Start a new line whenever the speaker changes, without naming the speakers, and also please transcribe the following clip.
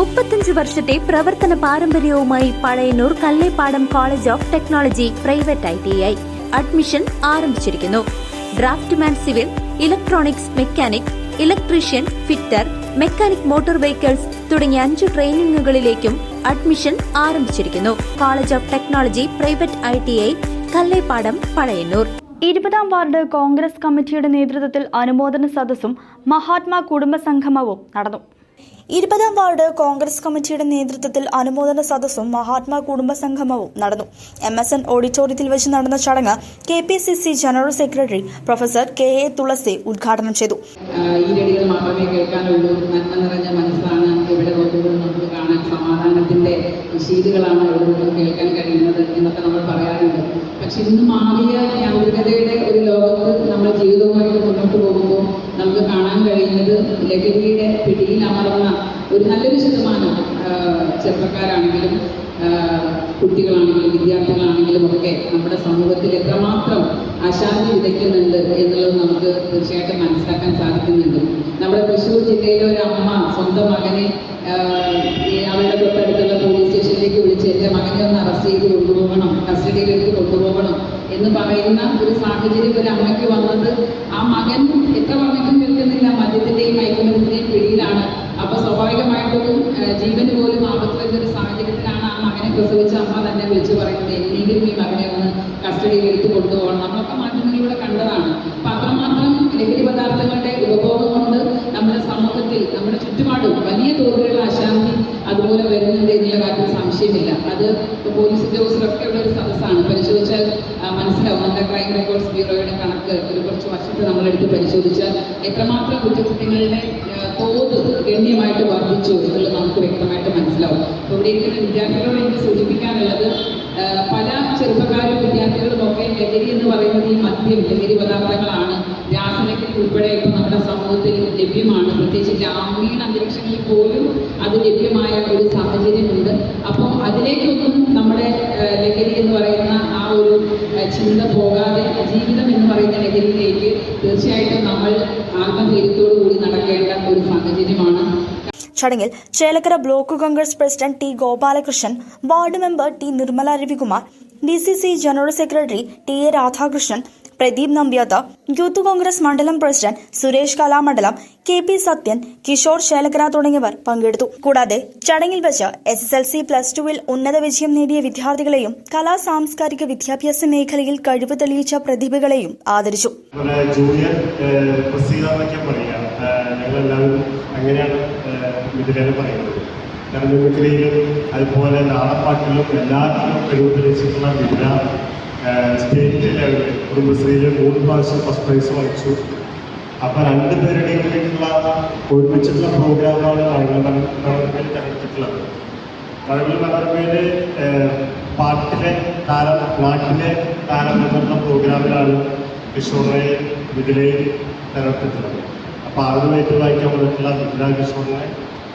മുപ്പത്തഞ്ച് വർഷത്തെ പ്രവർത്തന പാരമ്പര്യവുമായി Pazhayannur Kallepadam college of technology private I T I. Admission ആരംഭിച്ചിരിക്കുന്നു. Draftsman civil electronics mechanic electrician fitter mechanic motor vehicles തുടങ്ങിയ അഞ്ച് ട്രെയിനിങ്ങുകളിലേക്കും അഡ്മിഷൻ ആരംഭിച്ചിരിക്കുന്നു. College of technology private I T I Kallepadam Pazhayannur.
ഇരുപതാം വാർഡ് കോൺഗ്രസ് കമ്മിറ്റിയുടെ നേതൃത്വത്തിൽ അനുമോദന സദസ്സും മഹാത്മാ കുടുംബ സംഗമവും നടന്നു. ഇരുപതാം വാർഡ് കോൺഗ്രസ് കമ്മിറ്റിയുടെ നേതൃത്വത്തിൽ അനുമോദന സദസ്സും മഹാത്മാ കുടുംബ സംഗമവും നടന്നു. എം എസ് എൻ ഓഡിറ്റോറിയത്തിൽ വെച്ച് നടന്ന ചടങ്ങ് K P C C general secretary professor K A Thulasi ഉദ്ഘാടനം ചെയ്തു.
ഈരടികൾ മാത്രമേ കേൾക്കാനുള്ളൂ. നന്മ നിറഞ്ഞ മനസ്സാണ് കാണാൻ കേൾക്കാൻ കഴിയുന്നത് നമ്മൾ പക്ഷെ ഇന്ന് മാറിയ യാന്ത്രികതയുടെ ഒരു ലോകത്ത് നമ്മൾ ജീവിതവുമായിട്ട് കഴിയുന്നത് ലഹരിയുടെ അമർന്ന ഒരു നല്ലൊരു ശതമാനം ചെറുപ്പക്കാരാണെങ്കിലും കുട്ടികളാണെങ്കിലും വിദ്യാർത്ഥികളാണെങ്കിലും ഒക്കെ നമ്മുടെ സമൂഹത്തിൽ എത്രമാത്രം അശാന്തി വിതയ്ക്കുന്നുണ്ട് എന്നുള്ളത് നമുക്ക് തീർച്ചയായിട്ടും മനസ്സിലാക്കാൻ സാധിക്കുന്നുണ്ട്. നമ്മുടെ തൃശ്ശൂർ ജില്ലയിലെ ഒരു അമ്മ സ്വന്തം മകനെ അവരുടെ തൊട്ടടുത്തുള്ള പോലീസ് സ്റ്റേഷനിലേക്ക് വിളിച്ച് എന്റെ മകനെ ഒന്ന് അറസ്റ്റ് ചെയ്ത് കൊണ്ടുപോകണം കസ്റ്റഡിയിലേക്ക് കൊണ്ടുപോകണം എന്ന് പറയുന്ന ഒരു സാഹചര്യം ഒരു അമ്മയ്ക്ക് വന്നത് ആ മകൻ എത്ര പറഞ്ഞിട്ടും കേൾക്കുന്നില്ല മദ്യത്തിന്റെയും മയക്കുമരുന്നിന്റെയും പിടിയിലാണ് അപ്പോൾ സ്വാഭാവികമായിട്ടും ആ, ജീവന് പോലും ആപത്ത് വരുന്ന ഒരു സാഹചര്യത്തിലാണ് ആ മകനെ പ്രസവിച്ച അമ്മ തന്നെ വിളിച്ചു പറയുന്നത് എങ്ങനെയെങ്കിലും ഈ മകനെ ഒന്ന് കസ്റ്റഡിയിൽ എടുത്ത് കൊണ്ടുപോകണം. നമ്മളൊക്കെ മാധ്യമങ്ങളിലൂടെ കണ്ടതാണ്. അപ്പം അത്രമാത്രം ലഹരി പദാർത്ഥങ്ങളുടെ ഉപഭോഗം കൊണ്ട് നമ്മുടെ സമൂഹത്തിൽ നമ്മുടെ ചുറ്റുപാടും വലിയ തോതിലുള്ള അശാന്തി അതുപോലെ വരുന്നുണ്ട് എന്നുള്ള കാര്യത്തിൽ സംശയമില്ല. അത് പോലീസിന്റെ പോലീസ് ഉദ്യോഗസ്ഥരൊക്കെ ഉള്ള ഒരു സദസ്സാണ്. പരിശോധിച്ചാൽ മനസ്സിലാവും. നമ്മുടെ ക്രൈം റെക്കോർഡ്സ് ബ്യൂറോയുടെ കണക്ക് ഒരു കുറച്ച് വർഷത്തെ നമ്മളെടുത്ത് പരിശോധിച്ചാൽ എത്രമാത്രം കുറ്റകൃത്യങ്ങളുടെ തോത് ഗണ്യമായിട്ട് വർദ്ധിച്ചു എന്നുള്ളത് നമുക്ക് വ്യക്തമായിട്ട് മനസ്സിലാവും. അപ്പോൾ ഇവിടെ ഇരിക്കുന്ന ലഹരി എന്ന് പറയുന്നത് ഈ മദ്യം ലഹരി പദാർത്ഥങ്ങളാണ്. രാസലഹരി ഉൾപ്പെടെ ഇപ്പം നമ്മുടെ സമൂഹത്തിൽ ലഭ്യമാണ്. പ്രത്യേകിച്ച് ഗ്രാമീണ അന്തരീക്ഷങ്ങളിൽ പോലും അത് ലഭ്യമായ ഒരു സാഹചര്യമുണ്ട്. അപ്പോൾ അതിലേക്കൊന്നും നമ്മുടെ ലഹരി എന്ന് പറയുന്ന ആ ഒരു ചിന്ത പോകാതെ ജീവിതം എന്ന് പറയുന്ന ലഹരിയിലേക്ക് തീർച്ചയായിട്ടും നമ്മൾ ആത്മധൈര്യത്തോടു കൂടി നടക്കേണ്ട ഒരു സാഹചര്യമാണ്.
ചടങ്ങിൽ Chelakkara block Congress president T Gopalakrishnan ward member T Nirmala Ravikumar D C C general secretary T A Radhakrishnan Pradeep Nambiath youth Congress മണ്ഡലം president Suresh Kalamandalam K P Sathyan Kishore ശൈലഗ്ര തുടങ്ങിയവർ പങ്കെടുത്തു. കൂടാതെ ചടങ്ങിൽ വെച്ച് S S L C plus ടുവിൽ ഉന്നത വിജയം നേടിയ വിദ്യാർത്ഥികളെയും കലാ സാംസ്കാരിക വിദ്യാഭ്യാസ മേഖലയിൽ കഴിവ് തെളിയിച്ച പ്രതിഭകളെയും ആദരിച്ചു.
ഏഹ്, മിഥുലേനെ പറയുന്നത് കാരണം മിമിക്രിയിലും അതുപോലെ നാടൻപാട്ടിലും എല്ലാത്തിലും കഴിവ് തെളിയിച്ചിട്ടുള്ള ഏഹ്, സ്റ്റേറ്റ് ലെവലിൽ കുടുംബശ്രീയിൽ മൂന്ന് പ്രാവശ്യം ഫസ്റ്റ് പ്രൈസ് വാങ്ങിച്ചു. അപ്പോൾ രണ്ട് പേരുടെയും ഒരുമിച്ചിട്ടുള്ള പ്രോഗ്രാമാണ് മഴവിൽ മനോരമയിൽ തെരഞ്ഞെടുത്തിട്ടുള്ളത് മഴവിൽ മനോരമയിൽ ഏഹ്, പാട്ടിലെ താരം നാട്ടിലെ താരം എന്നുള്ള പ്രോഗ്രാമിലാണ് കിഷോറിനെയും മിഥിലെയും തെരഞ്ഞെടുത്തിട്ടുള്ളത് അപ്പോൾ ആദ്യമായിട്ട് വായിക്കാൻ വന്നിട്ടുള്ള മിഥില കിഷോറിനെ